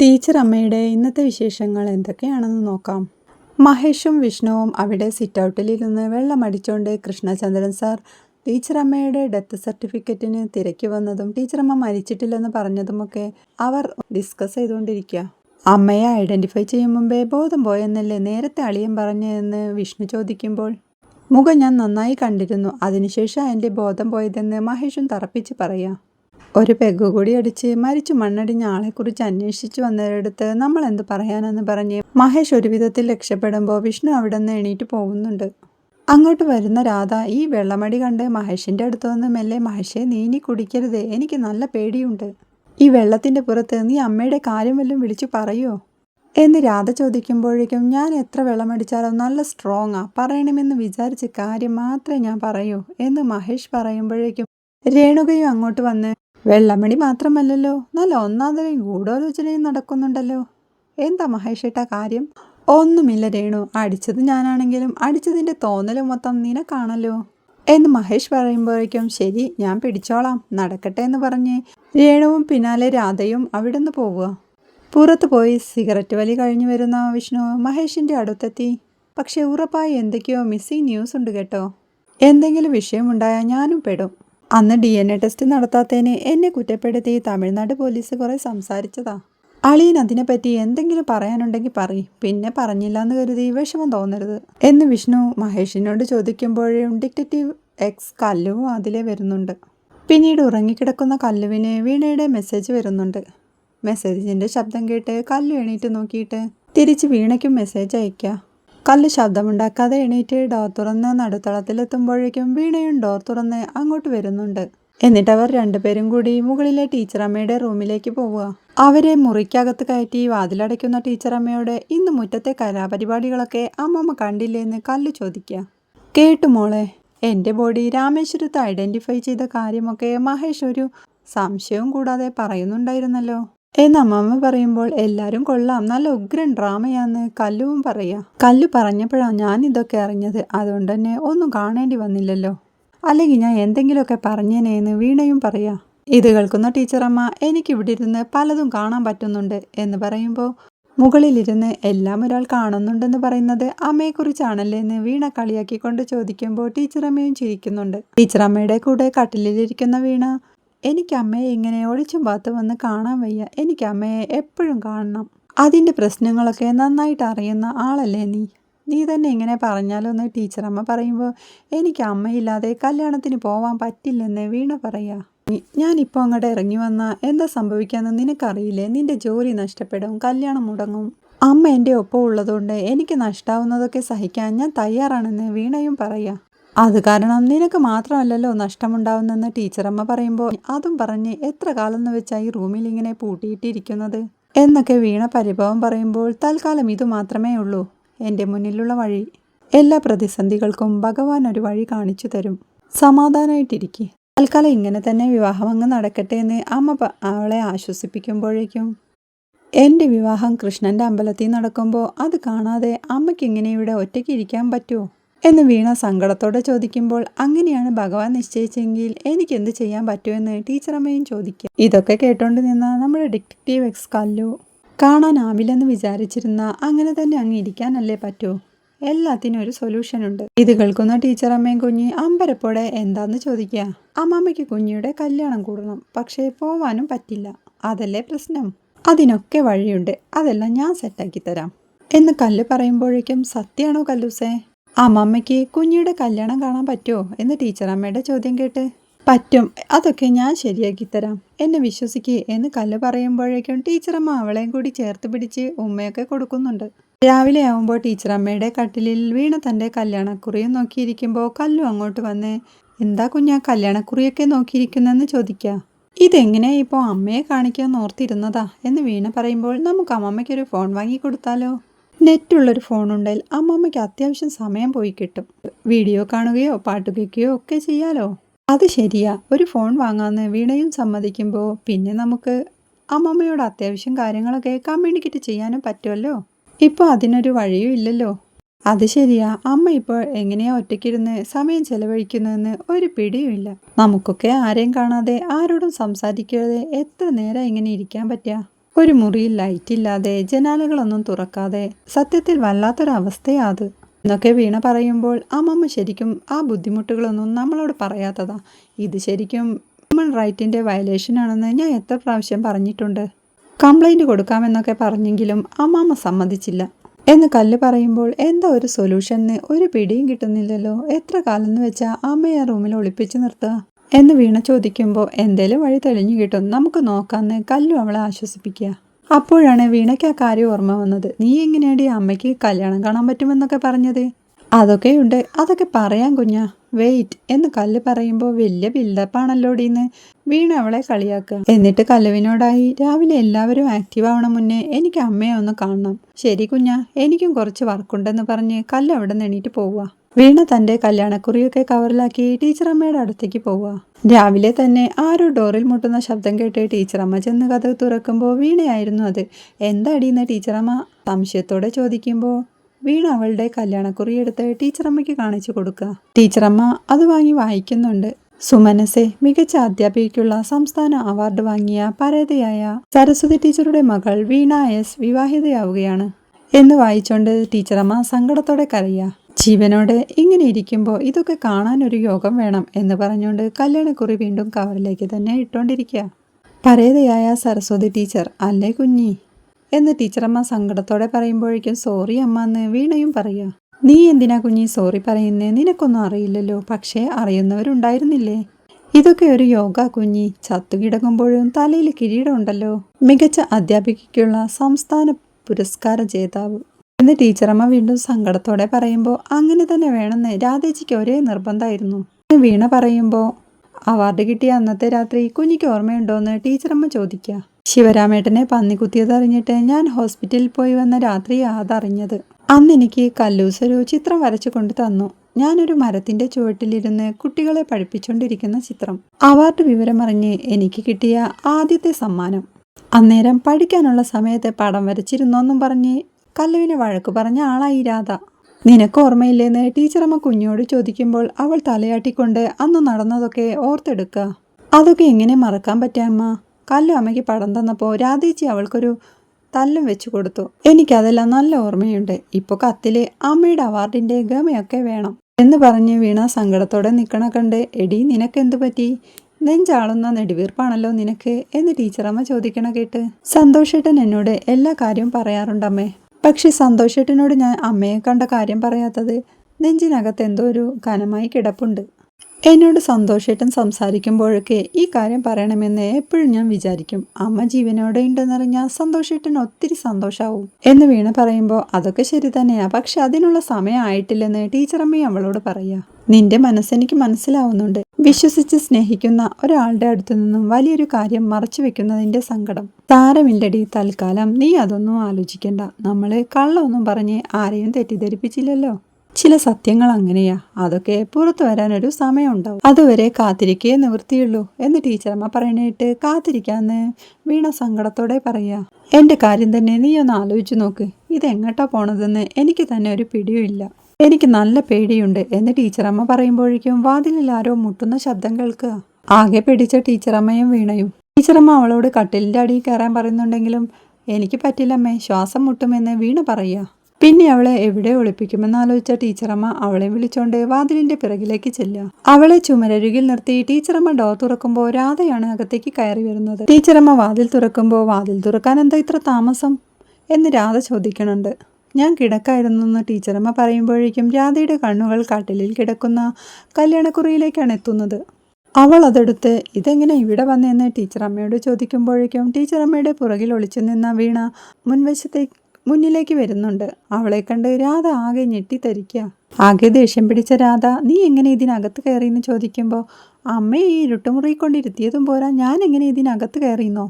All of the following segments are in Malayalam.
ടീച്ചർ അമ്മയുടെ ഇന്നത്തെ വിശേഷങ്ങൾ എന്തൊക്കെയാണെന്ന് നോക്കാം. മഹേഷും വിഷ്ണുവും അവിടെ സിറ്റ് ഔട്ടിലിരുന്ന് വെള്ളം അടിച്ചുകൊണ്ട് കൃഷ്ണചന്ദ്രൻ സാർ ടീച്ചർ അമ്മയുടെ ഡെത്ത് സർട്ടിഫിക്കറ്റിന് തിരക്കി വന്നതും ടീച്ചർ അമ്മ മരിച്ചിട്ടില്ലെന്ന് പറഞ്ഞതുമൊക്കെ അവർ ഡിസ്കസ് ചെയ്തുകൊണ്ടിരിക്കുക. അമ്മയെ ഐഡന്റിഫൈ ചെയ്യും മുമ്പേ ബോധം പോയെന്നല്ലേ നേരത്തെ അളിയൻ പറഞ്ഞതെന്ന് വിഷ്ണു ചോദിക്കുമ്പോൾ. മുഖം ഞാൻ നന്നായി കണ്ടിരുന്നു. അതിനുശേഷം എന്റെ ബോധം പോയതെന്ന് മഹേഷും തറപ്പിച്ച് പറയാം ഒരു പെഗ് കൂടി അടിച്ച് മരിച്ചു മണ്ണടിഞ്ഞ ആളെക്കുറിച്ച് അന്വേഷിച്ചു വന്നവരടുത്ത് നമ്മൾ എന്ത് പറയാനെന്ന് പറഞ്ഞ് മഹേഷ് ഒരുവിധത്തിൽ രക്ഷപ്പെടുമ്പോൾ വിഷ്ണു അവിടെ നിന്ന് എണീറ്റ് പോകുന്നുണ്ട്. അങ്ങോട്ട് വരുന്ന രാധ ഈ വെള്ളമടി കണ്ട് മഹേഷിന്റെ അടുത്ത് വന്ന് മെല്ലെ മഹേഷെ നീനി കുടിക്കരുത് എനിക്ക് നല്ല പേടിയുണ്ട്. ഈ വെള്ളത്തിന്റെ പുറത്ത് നീ അമ്മയുടെ കാര്യം വല്ലതും വിളിച്ചു പറയുമോ എന്ന് രാധ ചോദിക്കുമ്പോഴേക്കും ഞാൻ എത്ര വെള്ളമടിച്ചാലും നല്ല സ്ട്രോങ്ങാ പറയണമെന്ന് വിചാരിച്ച കാര്യം മാത്രമേ ഞാൻ പറയൂ എന്ന് മഹേഷ് പറയുമ്പോഴേക്കും രേണുകയും അങ്ങോട്ട് വന്ന് വെള്ളമണി മാത്രമല്ലല്ലോ. നല്ല ഒന്നാന്തരം ഗൂഢാലോചനയും നടക്കുന്നുണ്ടല്ലോ. എന്താ മഹേഷേട്ടാ കാര്യം? ഒന്നുമില്ല രേണു. അടിച്ചത് ഞാനാണെങ്കിലും അടിച്ചതിന്റെ തോന്നൽ മൊത്തം നിനക്കാണല്ലോ. എന്ന് മഹേഷ് പറയുമ്പോഴേക്കും ശരി ഞാൻ പിടിച്ചോളാം. നടക്കട്ടെ എന്ന് പറഞ്ഞ് രേണുവും പിന്നാലെ രാധയും അവിടെ നിന്ന് പോവുക. പുറത്ത് പോയി സിഗരറ്റ് വലി കഴിഞ്ഞു വരുന്ന വിഷ്ണു മഹേഷിന്റെ അടുത്തെത്തി. പക്ഷേ ഉറപ്പായി എന്തൊക്കെയോ മിസ്സിങ് ന്യൂസ് ഉണ്ട് കേട്ടോ. എന്തെങ്കിലും വിഷയമുണ്ടായാൽ ഞാനും പെടും. അന്ന് ഡി എൻ എ ടെസ്റ്റ് നടത്താത്തതിന് എന്നെ കുറ്റപ്പെടുത്തി തമിഴ്നാട് പോലീസ് കുറേ സംസാരിച്ചതാ. അളിയൻ അതിനെപ്പറ്റി എന്തെങ്കിലും പറയാനുണ്ടെങ്കിൽ പറയും. പിന്നെ പറഞ്ഞില്ല എന്ന് കരുതി വിഷമം തോന്നരുത്. എന്ന് വിഷ്ണു മഹേഷിനോട് ചോദിക്കുമ്പോഴും ഡിറ്റക്റ്റീവ് എക്സ് കല്ലുവും അതിലെ വരുന്നുണ്ട്. പിന്നീട് ഉറങ്ങിക്കിടക്കുന്ന കല്ലുവിന് വീണയുടെ മെസ്സേജ് വരുന്നുണ്ട്. മെസ്സേജിന്റെ ശബ്ദം കേട്ട് കല്ലു എണീറ്റ് നോക്കിയിട്ട് തിരിച്ച് വീണയ്ക്കും മെസ്സേജ് അയക്കുക കല്ല് ശബ്ദമുണ്ടാക്കാതെ എണീറ്റ് ഡോർ തുറന്ന് നടുത്തളത്തിലെത്തുമ്പോഴേക്കും വീണയും ഡോർ തുറന്ന് അങ്ങോട്ട് വരുന്നുണ്ട്. എന്നിട്ട് അവർ രണ്ടുപേരും കൂടി മുകളിലെ ടീച്ചറമ്മയുടെ റൂമിലേക്ക് പോവുക. അവരെ മുറിക്കകത്ത് കയറ്റി വാതിലടയ്ക്കുന്ന ടീച്ചറമ്മയോട് ഇന്ന് മുറ്റത്തെ കലാപരിപാടികളൊക്കെ അമ്മമ്മ കണ്ടില്ലേ എന്ന് കല്ല് ചോദിക്കുക കേട്ടു മോളെ. എന്റെ ബോഡി രാമേശ്വരത്ത് ഐഡന്റിഫൈ ചെയ്ത കാര്യമൊക്കെ മഹേഷ് ഒരു സംശയവും കൂടാതെ പറയുന്നുണ്ടായിരുന്നല്ലോ. എന്ന് അമ്മമ്മ പറയുമ്പോൾ എല്ലാരും കൊള്ളാം. നല്ല ഉഗ്രൻ ഡ്രാമയാന്ന് കല്ലുവും പറയാ. കല്ലു പറഞ്ഞപ്പോഴാണ് ഞാൻ ഇതൊക്കെ അറിഞ്ഞത്. അതുകൊണ്ട് തന്നെ ഒന്നും കാണേണ്ടി വന്നില്ലല്ലോ. അല്ലെങ്കിൽ ഞാൻ എന്തെങ്കിലുമൊക്കെ പറഞ്ഞേനേന്ന് വീണയും പറയാ. ഇത് കേൾക്കുന്ന ടീച്ചറമ്മ എനിക്കിവിടെ ഇരുന്ന് പലതും കാണാൻ പറ്റുന്നുണ്ട് എന്ന് പറയുമ്പോൾ മുകളിലിരുന്ന് എല്ലാം ഒരാൾ കാണുന്നുണ്ടെന്ന് പറയുന്നത് അമ്മയെക്കുറിച്ചാണല്ലേ എന്ന് വീണ കളിയാക്കിക്കൊണ്ട് ചോദിക്കുമ്പോൾ ടീച്ചറമ്മയും ചിരിക്കുന്നുണ്ട്. ടീച്ചറമ്മയുടെ കൂടെ കട്ടിലിരിക്കുന്ന വീണ എനിക്ക് അമ്മയെ ഇങ്ങനെ ഒളിച്ചും പാത്ത് വന്ന് കാണാൻ വയ്യ. എനിക്ക് അമ്മയെ എപ്പോഴും കാണണം. അതിന്റെ പ്രശ്നങ്ങളൊക്കെ നന്നായിട്ട് അറിയുന്ന ആളല്ലേ നീ? നീ തന്നെ ഇങ്ങനെ പറഞ്ഞാലോന്ന് ടീച്ചറമ്മ പറയുമ്പോൾ എനിക്ക് അമ്മയില്ലാതെ കല്യാണത്തിന് പോവാൻ പറ്റില്ലെന്ന് വീണ പറയാ. ഞാനിപ്പോൾ അങ്ങോട്ട് ഇറങ്ങി വന്നാൽ എന്താ സംഭവിക്കാന്ന് നിനക്കറിയില്ലേ? നിന്റെ ജോലി നഷ്ടപ്പെടും കല്യാണം മുടങ്ങും. അമ്മ എന്റെ ഒപ്പം ഉള്ളതുകൊണ്ട് എനിക്ക് നഷ്ടാവുന്നതൊക്കെ സഹിക്കാൻ ഞാൻ തയ്യാറാണെന്ന് വീണയും പറയാ. അത് കാരണം നിനക്ക് മാത്രമല്ലല്ലോ നഷ്ടമുണ്ടാവുന്നെന്ന് ടീച്ചറമ്മ പറയുമ്പോൾ അതും പറഞ്ഞ് എത്ര കാലം എന്ന് വെച്ചാൽ ഈ റൂമിൽ ഇങ്ങനെ പൂട്ടിയിട്ടിരിക്കുന്നത്? എന്നൊക്കെ വീണ പരിഭവം പറയുമ്പോൾ തൽക്കാലം ഇതു മാത്രമേ ഉള്ളൂ. എന്റെ മുന്നിലുള്ള വഴി. എല്ലാ പ്രതിസന്ധികൾക്കും ഭഗവാൻ ഒരു വഴി കാണിച്ചു തരും. സമാധാനമായിട്ടിരിക്കെ തൽക്കാലം ഇങ്ങനെ തന്നെ വിവാഹം അങ്ങ് നടക്കട്ടെ എന്ന് അമ്മ അവളെ ആശ്വസിപ്പിക്കുമ്പോഴേക്കും എന്റെ വിവാഹം കൃഷ്ണന്റെ അമ്പലത്തിൽ നടക്കുമ്പോൾ അത് കാണാതെ അമ്മയ്ക്ക് ഇങ്ങനെ ഇവിടെ ഒറ്റയ്ക്ക് ഇരിക്കാൻ പറ്റുമോ? എന്ന് വീണ സങ്കടത്തോടെ ചോദിക്കുമ്പോൾ അങ്ങനെയാണ് ഭഗവാൻ നിശ്ചയിച്ചെങ്കിൽ എനിക്ക് എന്ത് ചെയ്യാൻ പറ്റുമെന്ന് ടീച്ചറമ്മയും ചോദിക്കുക ഇതൊക്കെ കേട്ടോണ്ട് നിന്ന നമ്മുടെ ഡിറ്റക്റ്റീവ് എക്സ് കല്ലു. കാണാനാവില്ലെന്ന് വിചാരിച്ചിരുന്ന അങ്ങനെ തന്നെ അങ്ങ് ഇരിക്കാനല്ലേ പറ്റൂ. എല്ലാത്തിനും ഒരു സൊല്യൂഷൻ ഉണ്ട്. ഇത് കേൾക്കുന്ന ടീച്ചറമ്മയും കുഞ്ഞി അമ്പരപ്പോടെ എന്താന്ന് ചോദിക്കുക അമ്മാമ്മയ്ക്ക് കുഞ്ഞിയുടെ കല്യാണം കൂടണം. പക്ഷേ പോവാനും പറ്റില്ല. അതല്ലേ പ്രശ്നം? അതിനൊക്കെ വഴിയുണ്ട്. അതെല്ലാം ഞാൻ സെറ്റാക്കി തരാം. എന്ന് കല്ല് പറയുമ്പോഴേക്കും സത്യാണോ കല്ലൂസേ? അമ്മമ്മയ്ക്ക് കുഞ്ഞിയുടെ കല്യാണം കാണാൻ പറ്റുമോ എന്ന് ടീച്ചർ ടീച്ചറമ്മയുടെ ചോദ്യം കേട്ട്. പറ്റും. അതൊക്കെ ഞാൻ ശരിയാക്കി തരാം. എന്നെ വിശ്വസിക്കേ എന്ന് കല്ല് പറയുമ്പോഴേക്കും ടീച്ചറമ്മ അവളെയും കൂടി ചേർത്ത് പിടിച്ച് ഉമ്മയൊക്കെ കൊടുക്കുന്നുണ്ട്. രാവിലെ ആവുമ്പോൾ ടീച്ചറമ്മയുടെ കട്ടിലിൽ വീണ തന്റെ കല്യാണക്കുറിയും നോക്കിയിരിക്കുമ്പോൾ കല്ലു അങ്ങോട്ട് വന്ന് എന്താ കുഞ്ഞാ കല്യാണക്കുറിയൊക്കെ നോക്കിയിരിക്കുന്നെന്ന് ചോദിക്കുക ഇതെങ്ങനെ ഇപ്പോൾ അമ്മയെ കാണിക്കാൻ ഓർത്തിരുന്നതാ? എന്ന് വീണ പറയുമ്പോൾ നമുക്ക് അമ്മമ്മയ്ക്കൊരു ഫോൺ വാങ്ങി കൊടുത്താലോ നെറ്റുള്ളൊരു ഫോണുണ്ടെങ്കിൽ അമ്മമ്മയ്ക്ക് അത്യാവശ്യം സമയം പോയി കിട്ടും. വീഡിയോ കാണുകയോ പാട്ട് കേൾക്കുകയോ ഒക്കെ ചെയ്യാലോ? അത് ശരിയാ. ഒരു ഫോൺ വാങ്ങാമെന്ന് വീണയും സമ്മതിക്കുമ്പോൾ പിന്നെ നമുക്ക് അമ്മമ്മയോട് അത്യാവശ്യം കാര്യങ്ങളൊക്കെ കമ്മ്യൂണിക്കേറ്റ് ചെയ്യാനും പറ്റുമല്ലോ ഇപ്പോൾ അതിനൊരു വഴിയും ഇല്ലല്ലോ. അത് ശരിയാ. അമ്മ ഇപ്പോൾ എങ്ങനെയാ ഒറ്റയ്ക്കിരുന്ന് സമയം ചെലവഴിക്കുന്നതെന്ന് ഒരു പിടിയുമില്ല നമുക്കൊക്കെ ആരെയും കാണാതെ ആരോടും സംസാരിക്കാതെ എത്ര നേരം ഇങ്ങനെ ഇരിക്കാൻ പറ്റുക ഒരു മുറിയിൽ ലൈറ്റില്ലാതെ ജനാലകളൊന്നും തുറക്കാതെ സത്യത്തിൽ വല്ലാത്തൊരവസ്ഥയാ അത് എന്നൊക്കെ വീണ പറയുമ്പോൾ അമ്മമ്മ ശരിക്കും ആ ബുദ്ധിമുട്ടുകളൊന്നും നമ്മളോട് പറയാത്തതാ. ഇത് ശരിക്കും ഹ്യൂമൻ റൈറ്റിന്റെ വയലേഷനാണെന്ന് ഞാൻ എത്ര പ്രാവശ്യം പറഞ്ഞിട്ടുണ്ട്. കംപ്ലൈന്റ് കൊടുക്കാമെന്നൊക്കെ പറഞ്ഞെങ്കിലും അമ്മാമ്മ സമ്മതിച്ചില്ല. എന്ന് കല്ല് പറയുമ്പോൾ എന്താ ഒരു സൊല്യൂഷന് ഒരു പിടിയും കിട്ടുന്നില്ലല്ലോ. എത്ര കാലം എന്ന് വെച്ചാൽ അമ്മയെ റൂമിൽ ഒളിപ്പിച്ച് നിർത്തുക. എന്ന് വീണ ചോദിക്കുമ്പോൾ എന്തേലും വഴി തെളിഞ്ഞു കിട്ടും. നമുക്ക് നോക്കാമെന്ന് കല്ലു അവളെ ആശ്വസിപ്പിക്കുക. അപ്പോഴാണ് വീണയ്ക്ക് ആ കാര്യം ഓർമ്മ വന്നത്. നീ എങ്ങനെയാടി അമ്മയ്ക്ക് കല്യാണം കാണാൻ പറ്റുമെന്നൊക്കെ പറഞ്ഞത്? അതൊക്കെയുണ്ട്. അതൊക്കെ പറയാൻ കുഞ്ഞാ. വെയിറ്റ്. എന്ന് കല്ല് പറയുമ്പോൾ വലിയ ബിൽഡപ്പാണല്ലോടീന്ന്. വീണ അവളെ കളിയാക്കുക. എന്നിട്ട് കല്ലുവിനോടായി രാവിലെ എല്ലാവരും ആക്റ്റീവ് ആവണം മുന്നേ എനിക്ക് അമ്മയെ ഒന്ന് കാണണം. ശരി കുഞ്ഞാ എനിക്കും കുറച്ച് വർക്കുണ്ടെന്ന് പറഞ്ഞ് കല്ല് അവിടെ നിന്ന് എണീറ്റ് പോവുക. വീണ തന്റെ കല്യാണക്കുറിയൊക്കെ കവറിലാക്കി ടീച്ചറമ്മയുടെ അടുത്തേക്ക് പോവുക. രാവിലെ തന്നെ ആരോ ഡോറിൽ മുട്ടുന്ന ശബ്ദം കേട്ട് ടീച്ചറമ്മ ചെന്ന് കഥ തുറക്കുമ്പോൾ വീണയായിരുന്നു അത്. എന്താടീന്ന് ടീച്ചറമ്മ? സംശയത്തോടെ ചോദിക്കുമ്പോൾ വീണ അവളുടെ കല്യാണക്കുറി എടുത്ത് ടീച്ചറമ്മയ്ക്ക് കാണിച്ചു കൊടുക്കുക ടീച്ചറമ്മ അത് വാങ്ങി വായിക്കുന്നുണ്ട്. സുമനസെ മികച്ച അധ്യാപികയ്ക്കുള്ള സംസ്ഥാന അവാർഡ് വാങ്ങിയ പരേതയായ സരസ്വതി ടീച്ചറുടെ മകൾ വീണ എസ് വിവാഹിതയാവുകയാണ്. എന്ന് വായിച്ചുകൊണ്ട് ടീച്ചറമ്മ സങ്കടത്തോടെ കരയുക ജീവനോടെ ഇങ്ങനെ ഇരിക്കുമ്പോൾ ഇതൊക്കെ കാണാൻ ഒരു യോഗം വേണം എന്ന് പറഞ്ഞുകൊണ്ട് കല്യാണക്കുറി വീണ്ടും കവറിലേക്ക് തന്നെ ഇട്ടുകൊണ്ടിരിക്കുക പരേതയായ സരസ്വതി ടീച്ചർ അല്ലേ കുഞ്ഞി? എന്ന് ടീച്ചറമ്മ സങ്കടത്തോടെ പറയുമ്പോഴേക്കും സോറി അമ്മ എന്ന് വീണയും പറയുക നീ എന്തിനാ കുഞ്ഞി സോറി പറയുന്നേ? നിനക്കൊന്നും അറിയില്ലല്ലോ. പക്ഷേ അറിയുന്നവരുണ്ടായിരുന്നില്ലേ? ഇതൊക്കെ ഒരു യോഗ കുഞ്ഞി. ചത്തുകിടക്കുമ്പോഴും തലയിൽ കിരീടമുണ്ടല്ലോ മികച്ച അധ്യാപികയ്ക്കുള്ള സംസ്ഥാന പുരസ്കാര ജേതാവ് എന്ന് ടീച്ചറമ്മ വീണ്ടും സങ്കടത്തോടെ പറയുമ്പോൾ അങ്ങനെ തന്നെ വേണമെന്ന്. രാധേച്ചിക്ക് ഒരേ നിർബന്ധമായിരുന്നു. വീണ പറയുമ്പോൾ അവാർഡ് കിട്ടിയ അന്നത്തെ രാത്രി കുഞ്ഞിക്ക് ഓർമ്മയുണ്ടോയെന്ന് ടീച്ചറമ്മ ചോദിക്കുക ശിവരാമേട്ടനെ പന്നി കുത്തിയതറിഞ്ഞിട്ട് ഞാൻ ഹോസ്പിറ്റലിൽ പോയി വന്ന രാത്രി അതറിഞ്ഞത്. അന്ന് എനിക്ക് കല്ലൂസ് ചിത്രം വരച്ചു കൊണ്ട് തന്നു. ഞാനൊരു മരത്തിന്റെ ചുവട്ടിലിരുന്ന് കുട്ടികളെ പഠിപ്പിച്ചുകൊണ്ടിരിക്കുന്ന ചിത്രം. അവാർഡ് വിവരമറിഞ്ഞ് എനിക്ക് കിട്ടിയ ആദ്യത്തെ സമ്മാനം. അന്നേരം പഠിക്കാനുള്ള സമയത്ത് പടം വരച്ചിരുന്നോന്നും പറഞ്ഞ് കല്ലുവിനെ വഴക്ക് പറഞ്ഞ ആളായി രാധ. നിനക്ക് ഓർമ്മയില്ലെന്ന് ടീച്ചറമ്മ കുഞ്ഞോട് ചോദിക്കുമ്പോൾ അവൾ തലയാട്ടിക്കൊണ്ട് അന്ന് നടന്നതൊക്കെ ഓർത്തെടുക്കുക അതൊക്കെ എങ്ങനെ മറക്കാൻ പറ്റാമ്മ കല്ലു അമ്മയ്ക്ക് പടം തന്നപ്പോൾ രാധേച്ചി അവൾക്കൊരു തല്ലും വെച്ചു കൊടുത്തു. എനിക്കതെല്ലാം നല്ല ഓർമ്മയുണ്ട്. ഇപ്പോൾ കത്തിൽ അമ്മയുടെ അവാർഡിന്റെ ഗമയൊക്കെ വേണം. എന്ന് പറഞ്ഞ് വീണ സങ്കടത്തോടെ നിൽക്കണ കണ്ട് എടി നിനക്കെന്തു പറ്റി? നെഞ്ചാളുന്ന നെടുവീർപ്പാണല്ലോ നിനക്ക് എന്ന് ടീച്ചറമ്മ ചോദിക്കണ കേട്ട് സന്തോഷേട്ടൻ എന്നോട് എല്ലാ കാര്യവും പറയാറുണ്ടമ്മേ. പക്ഷെ സന്തോഷേട്ടനോട് ഞാൻ അമ്മയെ കണ്ട കാര്യം പറയാത്തത് നെഞ്ചിനകത്ത് എന്തോ ഒരു കനമായി കിടപ്പുണ്ട്. എന്നോട് സന്തോഷേട്ടൻ സംസാരിക്കുമ്പോഴൊക്കെ ഈ കാര്യം പറയണമെന്ന് എപ്പോഴും ഞാൻ വിചാരിക്കും. അമ്മ ജീവനോടെ ഉണ്ടെന്നറിഞ്ഞാൽ സന്തോഷേട്ടൻ ഒത്തിരി സന്തോഷാവും എന്ന് വീണ പറയുമ്പോൾ അതൊക്കെ ശരി തന്നെയാ. പക്ഷെ അതിനുള്ള സമയമായിട്ടില്ലെന്ന് ടീച്ചറമ്മയും അവളോട് പറയാ. നിന്റെ മനസ്സെനിക്ക് മനസ്സിലാവുന്നുണ്ട്. വിശ്വസിച്ച് സ്നേഹിക്കുന്ന ഒരാളുടെ അടുത്തു നിന്നും വലിയൊരു കാര്യം മറച്ചു വെക്കുന്നതിന്റെ സങ്കടം. താരമില്ലടി തൽക്കാലം നീ അതൊന്നും ആലോചിക്കണ്ട. നമ്മൾ കള്ളൊന്നും പറഞ്ഞ് ആരെയും തെറ്റിദ്ധരിപ്പിച്ചില്ലല്ലോ. ചില സത്യങ്ങൾ അങ്ങനെയാ. അതൊക്കെ പുറത്തു വരാനൊരു സമയമുണ്ടാവും. അതുവരെ കാത്തിരിക്കേ നിവൃത്തിയുള്ളൂ എന്ന് ടീച്ചറമ്മ പറയണേട്ട് കാത്തിരിക്കാന്ന് വീണ സങ്കടത്തോടെ പറയാ. എന്റെ കാര്യം തന്നെ നീ ഒന്ന് ആലോചിച്ചു നോക്ക്. ഇതെങ്ങോട്ടാ പോണതെന്ന് എനിക്ക് തന്നെ ഒരു പിടിയുമില്ല എനിക്ക് നല്ല പേടിയുണ്ട് എന്ന് ടീച്ചറമ്മ പറയുമ്പോഴേക്കും വാതിലിൽ ആരോ മുട്ടുന്ന ശബ്ദം കേൾക്കുക ആകെ പിടിച്ച ടീച്ചറമ്മയും വീണയും. ടീച്ചറമ്മ അവളോട് കട്ടിലിന്റെ അടിയിൽ കയറാൻ പറയുന്നുണ്ടെങ്കിലും എനിക്ക് പറ്റില്ലമ്മേ ശ്വാസം മുട്ടുമെന്ന് വീണ പറയുക പിന്നെ അവളെ എവിടെ ഒളിപ്പിക്കുമെന്ന് ആലോചിച്ച ടീച്ചറമ്മ അവളെ വിളിച്ചോണ്ട് വാതിലിന്റെ പിറകിലേക്ക് ചെല്ലുക. അവളെ ചുമരരികിൽ നിർത്തി ടീച്ചറമ്മ ഡോർ തുറക്കുമ്പോൾ രാധയാണ് അകത്തേക്ക് കയറി വരുന്നത്. ടീച്ചറമ്മ വാതിൽ തുറക്കുമ്പോൾ വാതിൽ തുറക്കാൻ എന്താ ഇത്ര താമസം? എന്ന് രാധ ചോദിക്കണുണ്ട്. ഞാൻ കിടക്കായിരുന്നു എന്ന് ടീച്ചറമ്മ പറയുമ്പോഴേക്കും രാധയുടെ കണ്ണുകൾ കട്ടിലിൽ കിടക്കുന്ന കല്യാണക്കുറിയിലേക്കാണ് എത്തുന്നത്. അവൾ അതെടുത്ത് ഇതെങ്ങനെ ഇവിടെ വന്നെന്ന് ടീച്ചറമ്മയോട് ചോദിക്കുമ്പോഴേക്കും ടീച്ചറമ്മയുടെ പുറകിൽ ഒളിച്ചു നിന്ന വീണ മുൻവശത്തെ മുന്നിലേക്ക് വരുന്നുണ്ട്. അവളെ കണ്ട് രാധ ആകെ ഞെട്ടിത്തരിക്കുക ആകെ ദേഷ്യം പിടിച്ച രാധ നീ എങ്ങനെ ഇതിനകത്ത് കയറിയെന്ന് ചോദിക്കുമ്പോൾ അമ്മയെ ഈ ഇരുട്ടുമുറി കൊണ്ടിരുത്തിയതും പോരാ ഞാൻ എങ്ങനെ ഇതിനകത്ത് കയറിയെന്നോ?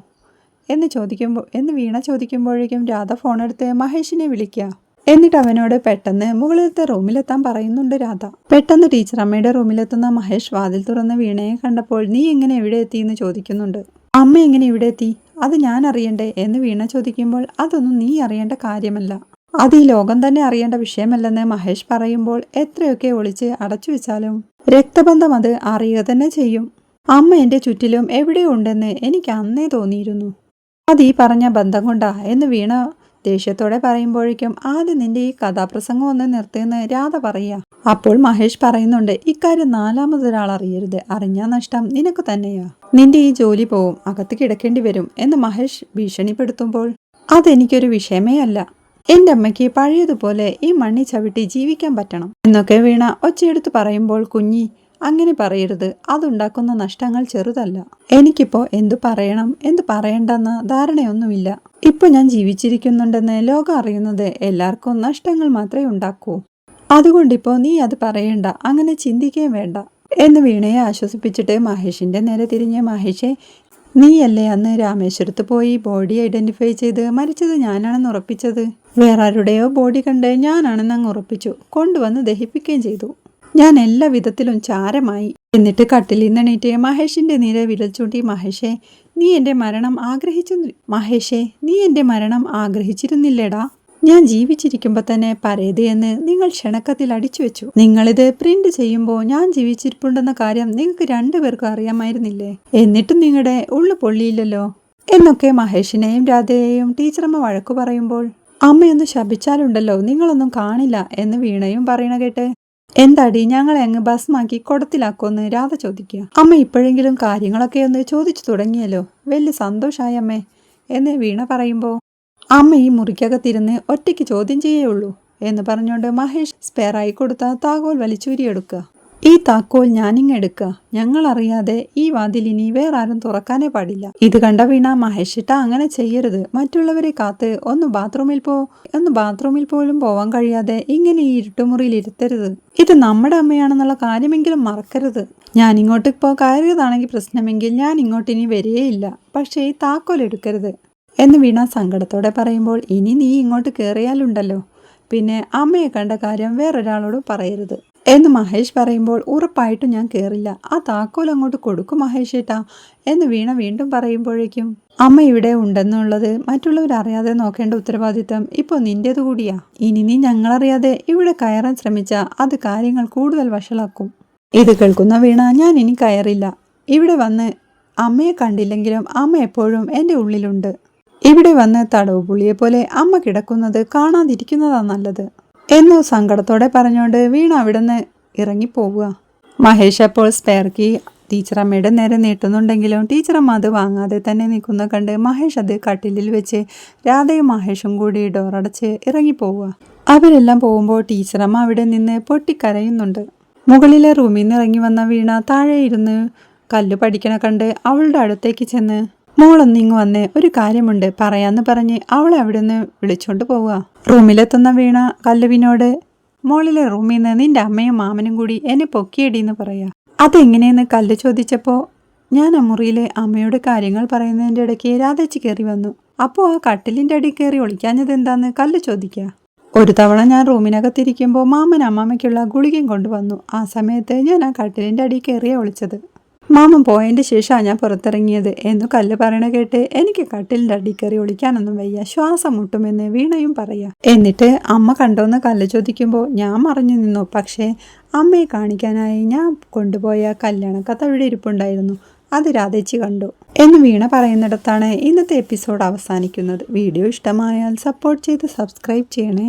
എന്ന് ചോദിക്കുമ്പോൾ എന്ന് വീണ ചോദിക്കുമ്പോഴേക്കും രാധ ഫോണെടുത്ത് മഹേഷിനെ വിളിക്കുക എന്നിട്ട് അവനോട് പെട്ടെന്ന് മുകളിലത്തെ റൂമിലെത്താൻ പറയുന്നുണ്ട് രാധ. പെട്ടെന്ന് ടീച്ചർ അമ്മയുടെ റൂമിലെത്തുന്ന മഹേഷ് വാതിൽ തുറന്ന് വീണയെ കണ്ടപ്പോൾ നീ എങ്ങനെ എവിടെ എത്തി എന്ന് ചോദിക്കുന്നുണ്ട്? അമ്മ എങ്ങനെ ഇവിടെ എത്തി? അത് ഞാൻ അറിയണ്ടേ എന്ന് വീണ ചോദിക്കുമ്പോൾ അതൊന്നും നീ അറിയേണ്ട കാര്യമല്ല. അത് ഈ ലോകം തന്നെ അറിയേണ്ട വിഷയമല്ലെന്ന് മഹേഷ് പറയുമ്പോൾ എത്രയൊക്കെ ഒളിച്ച് അടച്ചു വെച്ചാലും രക്തബന്ധം അത് അറിയുക തന്നെ ചെയ്യും. അമ്മ എന്റെ ചുറ്റിലും എവിടെയോ ഉണ്ടെന്ന് എനിക്ക് അന്നേ തോന്നിയിരുന്നു. അത് ഈ പറഞ്ഞ ബന്ധം കൊണ്ടാ എന്ന് വീണ ദേഷ്യത്തോടെ പറയുമ്പോഴേക്കും ആദ്യം നിന്റെ ഈ കഥാപ്രസംഗം ഒന്ന് നിർത്തിയെന്ന് രാധ പറയുക അപ്പോൾ മഹേഷ് പറയുന്നുണ്ട് ഇക്കാര്യം നാലാമതൊരാൾ അറിയരുത്. അറിഞ്ഞാ നഷ്ടം. നിനക്ക് തന്നെയാ. നിന്റെ ഈ ജോലി പോവും. അകത്ത് കിടക്കേണ്ടി വരും. എന്ന് മഹേഷ് ഭീഷണിപ്പെടുത്തുമ്പോൾ അതെനിക്കൊരു വിഷയമേ അല്ല. എന്റെ അമ്മയ്ക്ക് പഴയതുപോലെ ഈ മണ്ണി ചവിട്ടി ജീവിക്കാൻ പറ്റണം. എന്നൊക്കെ വീണ ഒച്ചയെടുത്ത് പറയുമ്പോൾ കുഞ്ഞി അങ്ങനെ പറയരുത്. അതുണ്ടാക്കുന്ന നഷ്ടങ്ങൾ ചെറുതല്ല. എനിക്കിപ്പോ എന്തു പറയണം? എന്തു പറയണ്ടെന്ന ധാരണയൊന്നുമില്ല. ഇപ്പൊ ഞാൻ ജീവിച്ചിരിക്കുന്നുണ്ടെന്ന് ലോകം അറിയുന്നത് എല്ലാവർക്കും നഷ്ടങ്ങൾ മാത്രമേ ഉണ്ടാക്കൂ. അതുകൊണ്ടിപ്പോ നീ അത് പറയണ്ട അങ്ങനെ ചിന്തിക്കുകയും വേണ്ട എന്ന് വീണയെ ആശ്വസിപ്പിച്ചിട്ട് മഹേഷിന്റെ നേരെ തിരിഞ്ഞ മഹേഷെ നീയല്ലേ അന്ന് രാമേശ്വരത്ത് പോയി ബോഡി ഐഡന്റിഫൈ ചെയ്ത് മരിച്ചത് ഞാനാണെന്ന് ഉറപ്പിച്ചത്? വേറെ ആരുടെയോ ബോഡി കണ്ട് ഞാനാണെന്ന് അങ്ങ് ഉറപ്പിച്ചു കൊണ്ടുവന്ന് ദഹിപ്പിക്കുകയും ചെയ്തു. ഞാൻ എല്ലാ വിധത്തിലും ചാരമായി. എന്നിട്ട് കട്ടിൽ നിന്നെണീറ്റ് മഹേഷിന്റെ നേരെ ചൂണ്ടി മഹേഷേ നീ എന്റെ മരണം ആഗ്രഹിച്ചു മഹേഷേ നീ എന്റെ മരണം ആഗ്രഹിച്ചിരുന്നില്ലേടാ? ഞാൻ ജീവിച്ചിരിക്കുമ്പോൾ തന്നെ പരേതയെന്ന് നിങ്ങൾ ക്ഷണക്കത്തിൽ അടിച്ചു വെച്ചു. നിങ്ങളിത് പ്രിന്റ് ചെയ്യുമ്പോൾ ഞാൻ ജീവിച്ചിരിപ്പുണ്ടെന്ന കാര്യം നിങ്ങൾക്ക് രണ്ടുപേർക്കും അറിയാമായിരുന്നില്ലേ? എന്നിട്ടും നിങ്ങളുടെ ഉള്ളു പൊള്ളിയില്ലല്ലോ. എന്നൊക്കെ മഹേഷിനെയും രാധയെയും ടീച്ചറമ്മ വഴക്കു പറയുമ്പോൾ അമ്മയൊന്ന് ശപിച്ചാലുണ്ടല്ലോ നിങ്ങളൊന്നും കാണില്ല എന്ന് വീണയും പറയണ കേട്ട് എന്താടി ഞങ്ങളെ അങ്ങ് ഭസ്മാക്കി കുടത്തിലാക്കുമെന്ന് രാധ ചോദിക്കുക. അമ്മ ഇപ്പോഴെങ്കിലും കാര്യങ്ങളൊക്കെ ഒന്ന് ചോദിച്ചു തുടങ്ങിയല്ലോ. വലിയ സന്തോഷായി അമ്മേ എന്ന് വീണ പറയുമ്പോൾ അമ്മ ഈ മുറിക്കകത്തിരുന്ന് ഒറ്റയ്ക്ക് ചോദ്യം ചെയ്യേയുള്ളൂ എന്ന് പറഞ്ഞുകൊണ്ട് മഹേഷ് സ്പെയറായി കൊടുത്ത താക്കോൽ വലിച്ചൂരിയെടുക്കുക. ഈ താക്കോൽ ഞാനിങ് എടുക്കുക. ഞങ്ങൾ അറിയാതെ ഈ ഇനി വേറെ ആരും തുറക്കാനേ പാടില്ല. ഇത് കണ്ട വീണ മഹേഷിട്ട അങ്ങനെ ചെയ്യരുത്. മറ്റുള്ളവരെ കാത്ത് ഒന്ന് ബാത്റൂമിൽ പോ. ഒന്ന് ബാത്റൂമിൽ പോലും പോവാൻ കഴിയാതെ ഇങ്ങനെ ഈ ഇരുട്ടുമുറിയിൽ ഇരുത്തരുത്. ഇത് നമ്മുടെ അമ്മയാണെന്നുള്ള കാര്യമെങ്കിലും മറക്കരുത്. ഞാൻ ഇങ്ങോട്ട് ഇപ്പോൾ കയറിയതാണെങ്കിൽ പ്രശ്നമെങ്കിൽ ഞാൻ ഇങ്ങോട്ട് ഇനി വരികയില്ല. പക്ഷേ ഈ താക്കോൽ എടുക്കരുത്. എന്ന് വീണ സങ്കടത്തോടെ പറയുമ്പോൾ ഇനി നീ ഇങ്ങോട്ട് കയറിയാലുണ്ടല്ലോ പിന്നെ അമ്മയെ കണ്ട കാര്യം വേറൊരാളോട് പറയരുത്. എന്ന് മഹേഷ് പറയുമ്പോൾ ഉറപ്പായിട്ടും ഞാൻ കയറില്ല ആ താക്കോൽ അങ്ങോട്ട് കൊടുക്കും മഹേഷ് ഏട്ടാ എന്ന് വീണ വീണ്ടും പറയുമ്പോഴേക്കും അമ്മ ഇവിടെ ഉണ്ടെന്നുള്ളത് മറ്റുള്ളവർ അറിയാതെ നോക്കേണ്ട ഉത്തരവാദിത്തം ഇപ്പോൾ നിന്റേത് കൂടിയാ. ഇനി നീ ഞങ്ങളറിയാതെ ഇവിടെ കയറാൻ ശ്രമിച്ചാൽ അത് കാര്യങ്ങൾ കൂടുതൽ വഷളാക്കും. ഇത് കേൾക്കുന്ന വീണ ഞാൻ ഇനി കയറില്ല. ഇവിടെ വന്ന് അമ്മയെ കണ്ടില്ലെങ്കിലും അമ്മ എപ്പോഴും എന്റെ ഉള്ളിലുണ്ട്. ഇവിടെ വന്ന് തടവ് പുള്ളിയെ പോലെ അമ്മ കിടക്കുന്നത് കാണാതിരിക്കുന്നതാ നല്ലത്. എന്നു സങ്കടത്തോടെ പറഞ്ഞുകൊണ്ട് വീണ അവിടുന്ന് ഇറങ്ങിപ്പോവുക. മഹേഷ് അപ്പോൾ സ്പെയർ കീ ടീച്ചറമ്മയുടെ നേരെ നീട്ടുന്നുണ്ടെങ്കിലും ടീച്ചറമ്മ അത് വാങ്ങാതെ തന്നെ നിൽക്കുന്ന കണ്ട് മഹേഷ് അത് കട്ടിലിൽ വെച്ച് രാധയും മഹേഷും കൂടി ഡോറടച്ച് ഇറങ്ങിപ്പോവുക. അവരെല്ലാം പോകുമ്പോൾ ടീച്ചറമ്മ അവിടെ നിന്ന് പൊട്ടിക്കരയുന്നുണ്ട്. മുകളിലെ റൂമിൽ നിന്ന് ഇറങ്ങി വന്ന വീണ താഴെ ഇരുന്ന് കല്ല് പഠിക്കണ കണ്ട് അവളുടെ അടുത്തേക്ക് ചെന്ന് മോളൊന്നിങ്ങ് വന്ന് ഒരു കാര്യമുണ്ട് പറയാന്ന് പറഞ്ഞ് അവളെ അവിടെ നിന്ന് വിളിച്ചോണ്ട് പോവുക. റൂമിലെത്തുന്ന വീണ കല്ലുവിനോട് മോളിലെ റൂമിൽ നിന്ന് നിന്റെ അമ്മയും മാമനും കൂടി എന്നെ പൊക്കിയടിയെന്ന് പറയാ. അതെങ്ങനെയെന്ന് കല്ല് ചോദിച്ചപ്പോൾ ഞാൻ ആ മുറിയിലെ അമ്മയുടെ കാര്യങ്ങൾ പറയുന്നതിന്റെ ഇടയ്ക്ക് രാധച്ചി കയറി വന്നു. അപ്പോൾ ആ കട്ടിലിന്റെ അടി കയറി ഒളിക്കാഞ്ഞത് എന്താന്ന് കല്ല് ചോദിക്കുക ഒരു തവണ ഞാൻ റൂമിനകത്തിരിക്കുമ്പോൾ മാമൻ അമ്മാമ്മയ്ക്കുള്ള ഗുളികയും കൊണ്ടുവന്നു. ആ സമയത്ത് ഞാൻ ആ കട്ടിലിന്റെ അടി കയറിയ ഒളിച്ചത്. മാമൻ പോയതിന്റെ ശേഷമാണ് ഞാൻ പുറത്തിറങ്ങിയത്. എന്ന് കല്ല് പറയണ കേട്ട് എനിക്ക് കട്ടിലിന്റെ അടിക്കറി ഒളിക്കാനൊന്നും വയ്യ. ശ്വാസം മുട്ടുമെന്ന് വീണയും പറയാം. എന്നിട്ട് അമ്മ കണ്ടോന്ന് കല്ല് ചോദിക്കുമ്പോൾ ഞാൻ മറിഞ്ഞു നിന്നു. പക്ഷേ അമ്മയെ കാണിക്കാനായി ഞാൻ കൊണ്ടുപോയ കല്യാണക്കത്ത് അവിടെ ഇരിപ്പുണ്ടായിരുന്നു. അത് രാധേച്ചി കണ്ടു. എന്ന് വീണ പറയുന്നിടത്താണ് ഇന്നത്തെ എപ്പിസോഡ് അവസാനിക്കുന്നത്. വീഡിയോ ഇഷ്ടമായാൽ സപ്പോർട്ട് ചെയ്ത് സബ്സ്ക്രൈബ് ചെയ്യണേ.